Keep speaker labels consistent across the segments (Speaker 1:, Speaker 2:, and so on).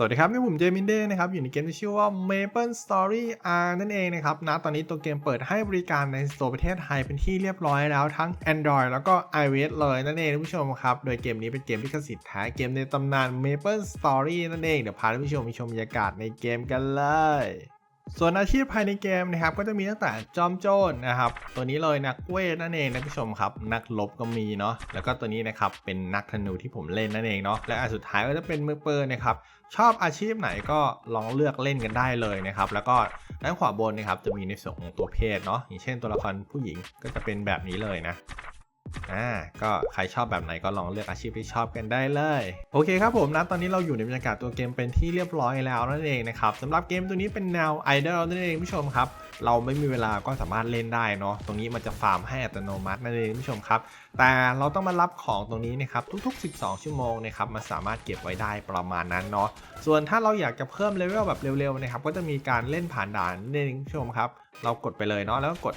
Speaker 1: สวัสดีครับนี่ผมเจมินเด้นะครับ อยู่ในเกมที่ชื่อว่า Maple Story R นั่นเองนะครับนะตอนนี้ตัวเกมเปิดให้บริการในโซนประเทศไทยเป็นที่เรียบร้อยแล้วทั้ง Android แล้วก็ iOS เลยนั่นเองท่านผู้ชมครับ โดยเกมนี้เป็นเกมลิขสิทธิ์แท้เกมในตำนาน Maple Story นั่นเอง เดี๋ยวพาท่านผู้ชมไปชมบรรยากาศในเกมกันเลย ส่วนอาชีพภายในเกมนะครับก็จะมีตั้งแต่จอมโจรนะครับ ตัวนี้เลยนักเวทนั่นเองนะผู้ชมครับ นักลบก็มีเนาะแล้วก็ตัวนี้นะครับเป็นนักธนูที่ผมเล่นนั่นเองเนาะและอันสุดท้ายก็จะเป็นมือปืนนะครับชอบอาชีพไหนก็ลองเลือกเล่นกันได้เลยนะครับแล้วก็ด้านขวาบนนะครับจะมีในส่วนของตัวเพศเนาะอย่างเช่นตัวละครผู้หญิงก็จะเป็นแบบนี้เลยนะ อ่าก็ใครชอบแบบไหนก็ลองเลือกอาชีพที่ชอบกันได้เลย โอเคครับผมนะตอนนี้เราอยู่ในบรรยากาศตัวเกมเป็นที่เรียบร้อยแล้วนั่นเองนะครับสำหรับเกมตัวนี้เป็นแนวไอดอลนั่นเองผู้ชมครับ เราไม่มีเวลาก็สามารถเล่นได้เนาะตรงนี้มันจะฟาร์มให้อัตโนมัตินั่นเองผู้ชมครับแต่เราต้องมารับของตรงนี้นะครับทุกๆ 12 ชั่วโมงนะครับมันสามารถเก็บไว้ได้ประมาณนั้นเนาะส่วนถ้าเราอยากจะเพิ่มเลเวลแบบเร็วๆนะครับก็จะมีการเล่นผ่านด่านนั่นเองผู้ชมครับเรากดไปเลยเนาะแล้วก็กด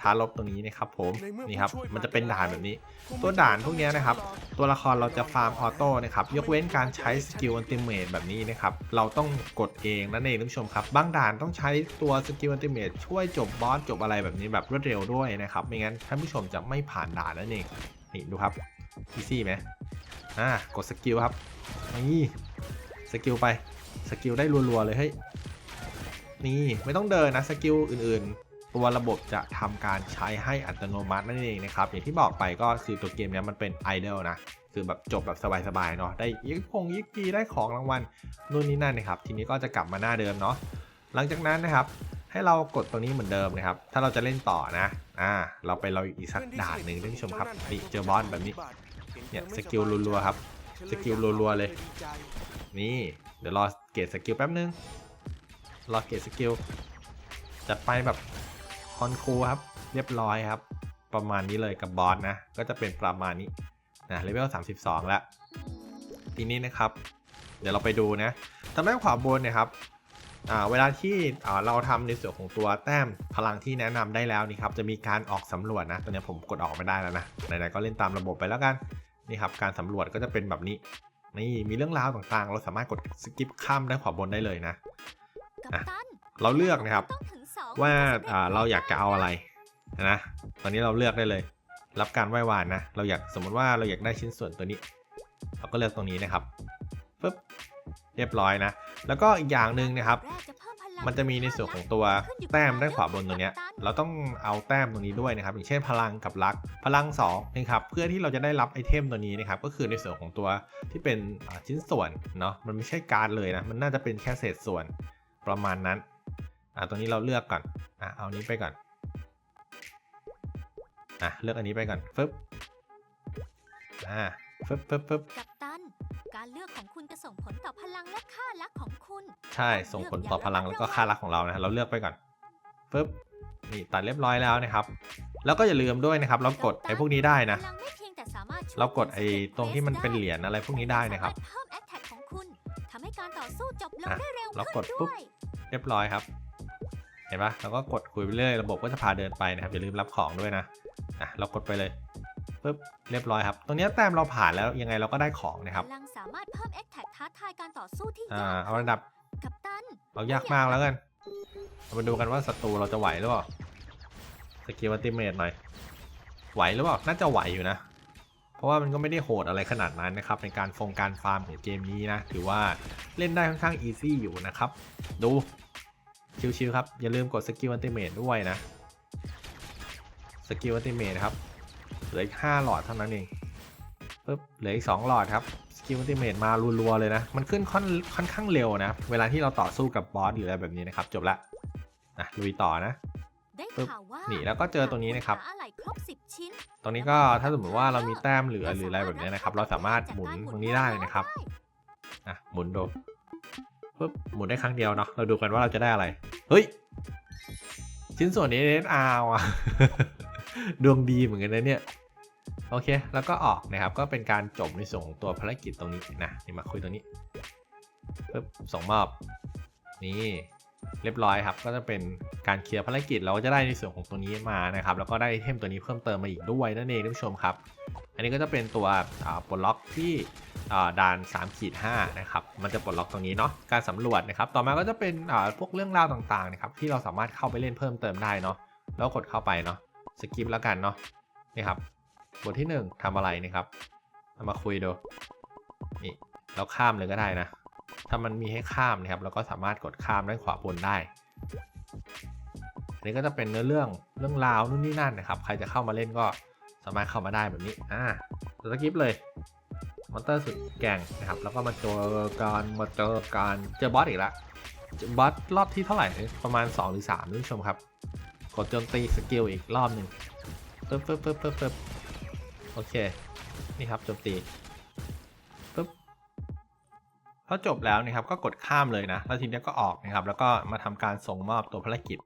Speaker 1: ท้าลบตรงนี้นะครับผมนี่ครับมันจะเป็นด่านแบบนี้ ตัวด่านพวกเนี้ยนะครับ ตัวละครเราจะฟาร์มออโต้นะครับยกเว้นการใช้สกิลอันติเมตแบบนี้นะครับเราต้องกดเองนั่นเองท่านผู้ชมครับบางด่านต้องใช้ตัวสกิลอันติเมตช่วยจบบอสจบอะไรแบบนี้แบบรวดเร็วด้วยนะครับไม่งั้นท่านผู้ชมจะไม่ผ่านด่านนั่นเองนี่ดูครับอีซี่ไหมอ่ากดสกิลครับนี่สกิลไปสกิลได้รัวๆเลยเฮ้ยนี่ไม่ต้องเดินนะสกิลอื่นๆ ตัวระบบจะทำการใช้ให้อัตโนมัตินั่นเองนะครับ อย่างที่บอกไปก็คือตัวเกมนี้มันเป็นไอดอลนะคือแบบจบแบบสบายๆเนาะได้ยิกพงยิกกีได้ของรางวัลนู่นนี่นั่นนะครับ ทีนี้ก็จะกลับมาหน้าเดิมเนาะหลังจากนั้นนะครับ ให้เรากดตัวนี้เหมือนเดิมนะครับ ถ้าเราจะเล่นต่อนะอ่าเราไปเราอีกสักด่านหนึ่งท่านผู้ชมครับนี่เจอบอสแบบนี้เนี่ยสกิลรัวๆครับสกิลรัวๆเลย นี่เดี๋ยวรอเกตสกิลแป๊บนึงรอเกตสกิลจัดไปแบบ คอนคูครับ เรียบร้อยครับ ประมาณนี้เลยกับบอสนะ ก็จะเป็นประมาณนี้นะเลเวล32 แล้ว ทีนี้นะครับ เดี๋ยวเราไปดูนะทางด้านขวาบนเนะครับอ่าเวลาที่อ่าเราทำในส่วนของตัวแต้มพลังที่แนะนำได้แล้วนี่ครับจะมีการออกสำรวจนะตอนนี้ผมกดออกไม่ได้แล้วนะไหนๆก็เล่นตามระบบไปแล้วกันนี่ครับการสำรวจก็จะเป็นแบบนี้นี่มีเรื่องราวต่างๆ เราสามารถกดสกิปข้ามด้านขวาบนได้เลยนะ
Speaker 2: กัปตัน
Speaker 1: เราเลือกนะครับ
Speaker 2: ต้องถึงสอง
Speaker 1: ว่าเราอยากจะเอาอะไรนะ ตอนนี้เราเลือกได้เลย รับการไหว้วานนะ เราอยากสมมติว่าเราอยากได้ชิ้นส่วนตัวนี้ เราก็เลือกตรงนี้นะครับปึ๊บเรียบร้อยนะ แล้วก็อีกอย่างหนึ่งนะครับ
Speaker 2: มั
Speaker 1: นจะมีในส่วนของตัวแต้มด้านขวาบนตรงนี้ เราต้องเอาแต้มตรงนี้ด้วยนะครับ อย่างเช่นพลังกับรัก พลัง2นะครับ เพื่อที่เราจะได้รับไอเทมตัวนี้นะครับ ก็คือในส่วนของตัวที่เป็นชิ้นส่วนเนาะ มันไม่ใช่การ์ดเลยนะ มันน่าจะเป็นแค่เศษส่วนประมาณนั้น อ่าตรงนี้เราเลือกก่อนอะเอานี้ไปก่อนอะเลือกอันนี้ไปก่อนฟึบอ่าฟึบฟึบฟึบ
Speaker 2: กัปตัน การเลือกของคุณจะส่งผลต่อพลังและค่าลักของคุณ
Speaker 1: ใช่ส่งผลต่อพลังแล้วก็ค่ารักของเรานะเราเลือกไปก่อนฟึบนี่ตัดเรียบร้อยแล้วนะครับ แล้วก็อย่าลืมด้วยนะครับ เรากดไอ้พวกนี้ได้นะ
Speaker 2: พลังไม่เพียงแต่สามารถช่วย
Speaker 1: เรากดไอ้ตรงที่มันเป็นเหรียญอะไรพวกนี้ได้นะครับ
Speaker 2: สามารถเพิ่มแอคแท็กของคุณทำให้การต่อสู้จบลง
Speaker 1: อะ
Speaker 2: ได้เร็ว
Speaker 1: เราก
Speaker 2: ขึ้
Speaker 1: ด
Speaker 2: น
Speaker 1: ปุ๊บ
Speaker 2: ด้วย
Speaker 1: เรียบร้อยครับ เห็นปะเราก็กดคุยไปเรื่อยระบบก็จะพาเดินไปนะครับอย่าลืมรับของด้วยนะอะเรากดไปเลยปึ๊บเรียบร้อยครับ ตรงเนี้ยแต้มเราผ่านแล้วยังไงเราก็ได้ของนะครับ
Speaker 2: พลังสามารถเพิ่มแอคแท็กท้าทายการต่อสู้ที่
Speaker 1: อ่า
Speaker 2: ยาก
Speaker 1: เอาระดับ
Speaker 2: กัปตัน
Speaker 1: เอายากมากแล้วกันเรามาดูกันว่าศัตรูเราจะไหวหรือเปล่าสกิลอัลติเมทหน่อยไหวหรือเปล่าน่าจะไหวอยู่นะ เพราะว่ามันก็ไม่ได้โหดอะไรขนาดนั้นนะครับในการฟงการฟาร์มของเกมนี้นะ ถือว่าเล่นได้ค่อนข้างอีซี่อยู่นะครับ ดู ชิวๆครับ อย่าลืมกดสกิลอัลติเมทด้วยนะ สกิลอัลติเมทครับ เหลืออีก5หลอดเท่านั้นเองปึ๊บเหลืออีก2หลอดครับ สกิลอัลติเมทมารัวๆเลยนะ มันขึ้นค่อนค่อนข้างเร็วนะ เวลาที่เราต่อสู้กับบอสหรืออะไรแบบนี้นะครับ จบละอะลุยต่อนะ
Speaker 2: ได้
Speaker 1: ปึ๊บ
Speaker 2: ข่าวว่า
Speaker 1: นี่แล้วก็เจอตรงนี้นะครับ
Speaker 2: หาอะไรครบ10ชิ้น
Speaker 1: ตรงนี้ก็ถ้าสมมติว่าเรามีแต้มเหลือหรืออะไรแบบนี้นะครับ เราสามารถหมุนตรงนี้ได้นะครับอะหมุนดู ปึ๊บหมุนได้ครั้งเดียวเนาะเราดูกันว่าเราจะได้อะไร เฮ้ย ชิ้นส่วนนี้เน้นอาว่ะดวงดีเหมือนกันนะเนี่ย โอเค แล้วก็ออกนะครับ ก็เป็นการจบในส่วนของตัวภารกิจตรงนี้นะ นี่มาคุยตรงนี้ปึ๊บส่งมอบ นี่ เรียบร้อยครับ ก็จะเป็นการเคลียร์ภารกิจเราก็จะได้ในส่วนของตัวนี้มานะครับ แล้วก็ได้ไอเทมตัวนี้เพิ่มเติมมาอีกด้วยนั่นเองท่านผู้ชมครับ อันนี้ก็จะเป็นตัวปลดล็อกที่อ่าด่าน3ขีด5นะครับ มันจะปลดล็อกตรงนี้เนาะ การสำรวจนะครับ ต่อมาก็จะเป็นพวกเรื่องราวต่างๆนะครับที่เราสามารถเข้าไปเล่นเพิ่มเติมได้เนาะ แล้วกดเข้าไปเนาะ สกิปแล้วกันเนาะ นี่ครับ บทที่ 1ทำอะไรนะครับามาคุยดู นี่ เราข้ามเลยก็ได้นะ ถ้ามันมีให้ข้ามนะครับเราก็สามารถกดข้ามด้านขวาบนได้อันนี้ก็จะเป็นเนื้อเรื่องเรื่องราวนู่นนี่นั่นนะครับ ใครจะเข้ามาเล่นก็สามารถเข้ามาได้แบบนี้อ่าสกิปเลยมอนเตอร์สุดแก่งนะครับ แล้วก็มาเจอกันมาเจอกันเจอบอสอีกแล้วเจอบอสรอบที่เท่าไหร่เนี่ยประมาณ 2 หรือ3ท่านผู้ชมครับ กดโจมตีสกิลอีกรอบหนึ่งปึ๊บปึ๊บปึ๊บปึ๊บปึ๊บโอเค นี่ครับโจมตี พอจบแล้วนะครับก็กดข้ามเลยนะ แล้วทีนี้ก็ออกนะครับ แล้วก็มาทำการส่งมอบตัวภารกิจ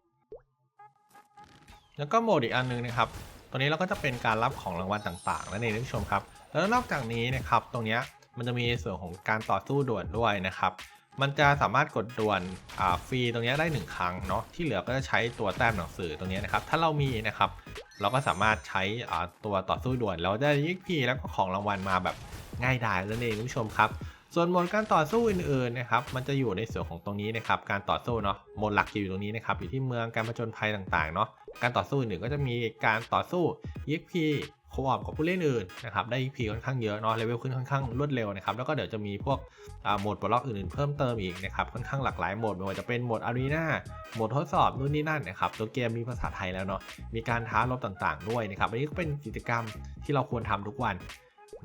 Speaker 1: แล้วก็โหมดอีกอันนึงนะครับ ตัวนี้เราก็จะเป็นการรับของรางวัลต่างๆนั่นเองท่านผู้ชมครับ แล้วนอกจากนี้นะครับ ตรงเนี้ยมันจะมีส่วนของการต่อสู้ด่วนด้วยนะครับ มันจะสามารถกดด่วนอ่าฟรีตรงเนี้ยได้ 1 ครั้งเนาะ ที่เหลือก็จะใช้ตัวแต้มหนังสือตรงเนี้ยนะครับ ถ้าเรามีนะครับ เราก็สามารถใช้อ่าตัวต่อสู้ด่วนเราได้ยิกพีแล้วก็ของรางวัลมาแบบง่ายดายนั่นเองท่านผู้ชมครับ ส่วนโหมดการต่อสู้อื่นๆนะครับมันจะอยู่ในส่วนของตรงนี้นะครับการต่อสู้เนาะโหมดหลักจะอยู่ตรงนี้นะครับอยู่ที่เมืองการผจญภัยต่างๆเนาะการต่อสู้อื่นๆก็จะมีการต่อสู้ EXP โคออปกับผู้เล่นอื่นนะครับได้ EXP ค่อนข้างเยอะเนาะเลเวลขึ้นค่อนข้างรวดเร็วนะครับแล้วก็เดี๋ยวจะมีพวกโหมดปลดล็อกอื่นๆเพิ่มเติมอีกนะครับค่อนข้างหลากหลายโหมดไม่ว่าจะเป็นโหมดอารีนาโหมดทดสอบนู่นนี่นั่นนะครับตัวเกมมีภาษาไทยแล้วเนาะมีการท้ารบต่างๆด้วยนะครับอันนี้ก็เป็นกิจกรรมที่เราควรทำทุกวัน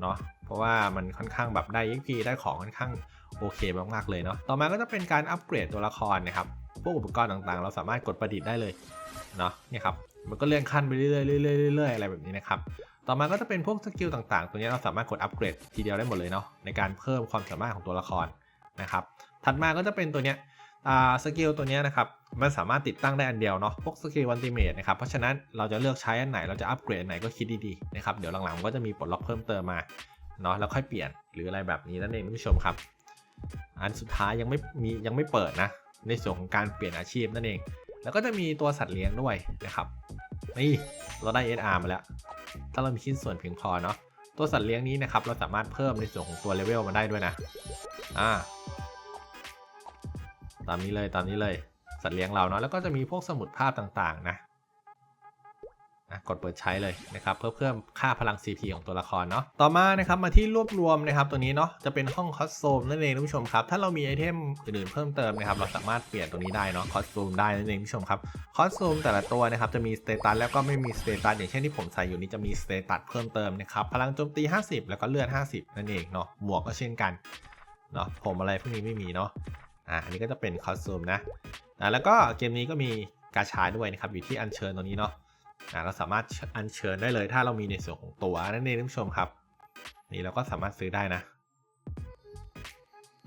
Speaker 1: เนาะเพราะว่ามันค่อนข้างแบบได้ XP ได้ของค่อนข้างโอเคมากๆเลยเนาะต่อมาก็จะเป็นการอัปเกรดตัวละครนะครับพวกอุปกรณ์ต่างๆ เราสามารถกดประดิษฐ์ได้เลยเนาะเนี่ยครับมันก็เลื่อนขั้นไปเรื่อยๆเรื่อยๆเรื่อยๆอะไรแบบนี้นะครับต่อมาก็จะเป็นพวกสกิลต่างๆ ตัวนี้เราสามารถกดอัปเกรดทีเดียวได้หมดเลยเนาะในการเพิ่มความสามารถของตัวละครนะครับถัดมาก็จะเป็นตัวเนี้ย สกิลตัวนี้นะครับมันสามารถติดตั้งได้อันเดียวเนาะพวกสกิลวันติเมทนะครับเพราะฉะนั้นเราจะเลือกใช้อันไหนเราจะอัปเกรดอันไหนก็คิดดีๆนะครับเดี๋ยวหลังๆก็จะมีปลดล็อกเพิ่มเติมมาเนาะแล้วค่อยเปลี่ยนหรืออะไรแบบนี้นั่นเองท่านผู้ชมครับ อันสุดท้ายยังไม่มียังไม่เปิดนะ ในส่วนของการเปลี่ยนอาชีพนั่นเอง แล้วก็จะมีตัวสัตว์เลี้ยงด้วยนะครับนี่เราได้ SR มาแล้ว ถ้าเรามีชิ้นส่วนเพียงพอเนาะตัวสัตว์เลี้ยงนี้นะครับเราสามารถเพิ่มในส่วนของตัวเลเวลมันได้ด้วยนะอ่า ตามนี้เลยตามนี้เลย สัตว์เลี้ยงเราเนาะแล้วก็จะมีพวกสมุดภาพต่างๆนะอะกดเปิดใช้เลยนะครับเพื่อเพิ่มค่าพลัง CP ของตัวละครเนาะต่อมานะครับมาที่รวบรวมนะครับตัวนี้เนาะจะเป็นห้องคอสโซมนั่นเองท่านผู้ชมครับถ้าเรามีไอเทมอื่นๆเพิ่มเติมนะครับเราสามารถเปลี่ยนตัวนี้ได้เนาะคอสโซมได้นั่นเองท่านผู้ชมครับคอสตูมแต่ละตัวนะครับจะมีสเตตัสแล้วก็ไม่มีสเตตัสอย่างเช่นที่ผมใส่อยู่นี้จะมีสเตตัสเพิ่มเติมนะครับพลังโจมตี 50 แล้วก็เลือด 50 นั่นเองเนาะหมวกก็เช่นกันเนาะผมอะไรพวกนี้ไม่มีเนาะ อะอันนี้ก็จะเป็นคอสตูมนะอะแล้วก็เกมนี้ก็มีกาชาด้วยนะครับอยู่ที่อัญเชิญตัวนี้เนาะอะเราสามารถอัญเชิญได้เลย ถ้าเรามีในส่วนของตัวนั่นเองท่านผู้ชมครับ นี่เราก็สามารถซื้อได้นะ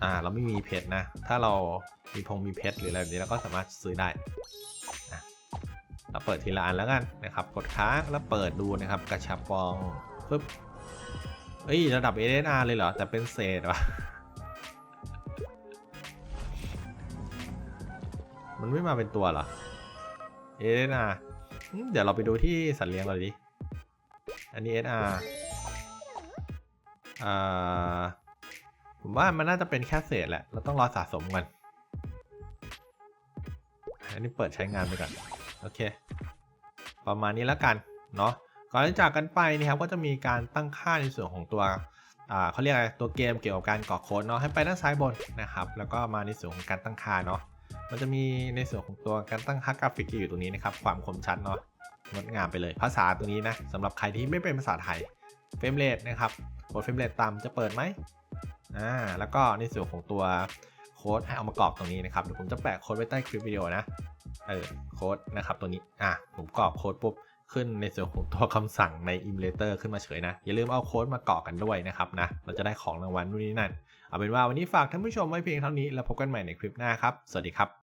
Speaker 1: อ่าเราไม่มีเพชรนะ ถ้าเรามีพงมีเพชรหรืออะไรแบบนี้เราก็สามารถซื้อได้เราเปิดทีละอันแล้วกันนะครับ กดค้างแล้วเปิดดูนะครับกระชับปองปึ๊บเอ้ยระดับ SNR เลยเหรอแต่เป็นเศษวะ มันไม่มาเป็นตัวเหรอ SNR อืมเดี๋ยวเราไปดูที่สัตว์เลี้ยงเราดิ อันนี้ SR อ่าผมว่ามันน่าจะเป็นแค่เศษแหละ เราต้องรอสะสมกันอันนี้เปิดใช้งานไปก่อน โอเค ประมาณนี้แล้วกัน เนาะ ก่อนที่จากกันไปนะครับ ก็จะมีการตั้งค่าในส่วนของตัวอ่าเขาเรียกอะไร ตัวเกมเกี่ยวกับการกรอกโค้ดเนาะ ให้ไปด้านซ้ายบนนะครับ แล้วก็มาในส่วนของการตั้งค่าเนาะ มันจะมีในส่วนของตัวการตั้งค่ากราฟิกอยู่ตรงนี้นะครับ ความคมชัดเนาะงดงามไปเลย ภาษาตรงนี้นะสำหรับใครที่ไม่เป็นภาษาไทยเฟรมเรทนะครับกดเฟรมเรทต่ำจะเปิดไหมอ่าแล้วก็ในส่วนของตัวโค้ดให้เอามากรอกตรงนี้นะครับเดี๋ยวผมจะแปะโค้ดไว้ใต้คลิปวิดีโอนะเออโค้ดนะครับตัวนี้อะผมกรอกโค้ดปุ๊บขึ้นในส่วนของตัวคำสั่งใน Emulator ขึ้นมาเฉยนะ อย่าลืมเอาโค้ดมากรอกกันด้วยนะครับนะเราจะได้ของรางวัลนู่นนี่นั่น เอาเป็นว่าวันนี้ฝากท่านผู้ชมไว้เพียงเท่านี้ แล้วพบกันใหม่ในคลิปหน้าครับ สวัสดีครับ